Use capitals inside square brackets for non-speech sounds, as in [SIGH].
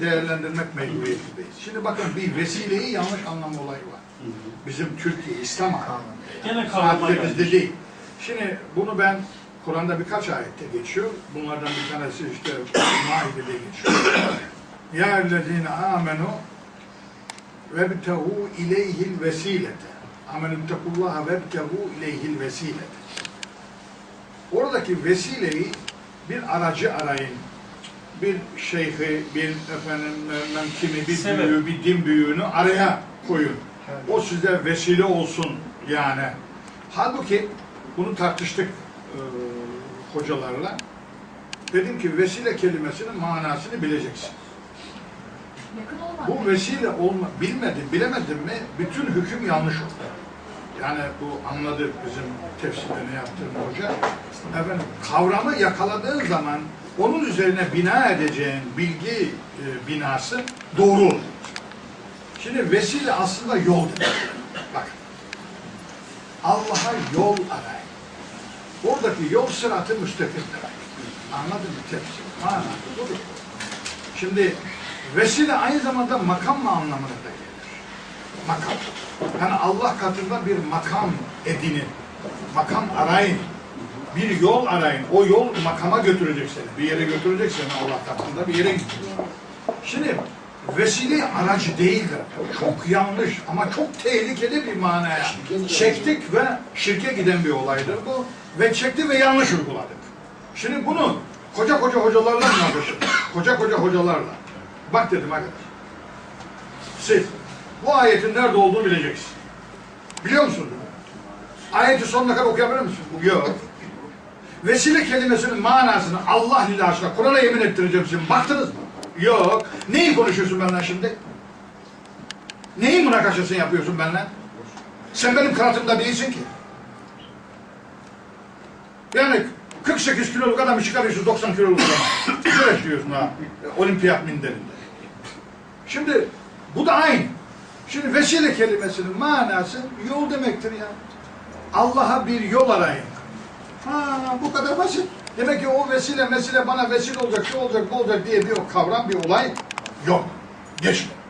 değerlendirmek mecburiyetindeyiz. Şimdi bakın bir vesileyi yanlış anlama olayı var. Bizim Türkiye, İslam aleminde. Gelmiş. bizde değil. Şimdi bunu ben Kur'an'da birkaç ayette geçiyor. Bunlardan bir tanesi işte Maide'de geçiyor. [CLEARS THROAT] Ya ellezine amenu ve btehu ileyhil vesilete. Amenü tekullaha ve btehu ileyhil vesilete. Oradaki vesileyi bir aracı arayın. Bir şeyhi, bir efendim bilmem kimi, bir Sebep. büyüğü, bir din büyüğünü araya koyun. O size vesile olsun yani. Halbuki bunu tartıştık e, hocalarla. Dedim ki vesile kelimesinin manasını bileceksin. Bu vesile olma, bilmedin, bilemedin mi bütün hüküm yanlış olur. Yani bu anladı bizim tefsirlerini yaptığım hoca. Efendim, kavramı yakaladığın zaman onun üzerine bina edeceğin bilgi e, binası doğru olur. Şimdi vesile aslında yol. Bak. Allah'a yol arayın. Oradaki yol sıratı müstakim demek. Anladın mı tefsir? Manası budur. Şimdi vesile aynı zamanda makam mı anlamına da gelir. Makam. Yani Allah katında bir makam edinin. Makam arayın. Bir yol arayın. O yol makama götürecek seni. Bir yere götürecek seni Allah katında bir yere götürecek. Şimdi vesile aracı değildir. Çok yanlış ama çok tehlikeli bir manaya çektik ve şirke giden bir olaydır bu. Ve çekti ve yanlış uyguladık. Şimdi bunu koca koca hocalarla anlatışım. Koca koca hocalarla. Bak dedim arkadaş. Siz bu ayetin nerede olduğunu bileceksin. Biliyor musun? Ayeti sonuna kadar okuyabilir misin? Yok. Vesile kelimesinin manasını Allah lillah aşkına Kur'an'a yemin ettireceğim şimdi. Baktınız mı? Yok. Neyi konuşuyorsun benden şimdi? Neyin münakaşasını yapıyorsun benimle? Sen benim kanatımda değilsin ki. Yani 48 kiloluk adamı çıkarıyorsun 90 kiloluk adamı. Güreş diyorsun ha. Olimpiyat minderinde. Şimdi bu da aynı. Şimdi vesile kelimesinin manası yol demektir ya. Allah'a bir yol arayın. Ha bu kadar basit. Demek ki o vesile mesile bana vesile olacak, şu olacak, bu olacak diye bir kavram, bir olay yok. Geçme.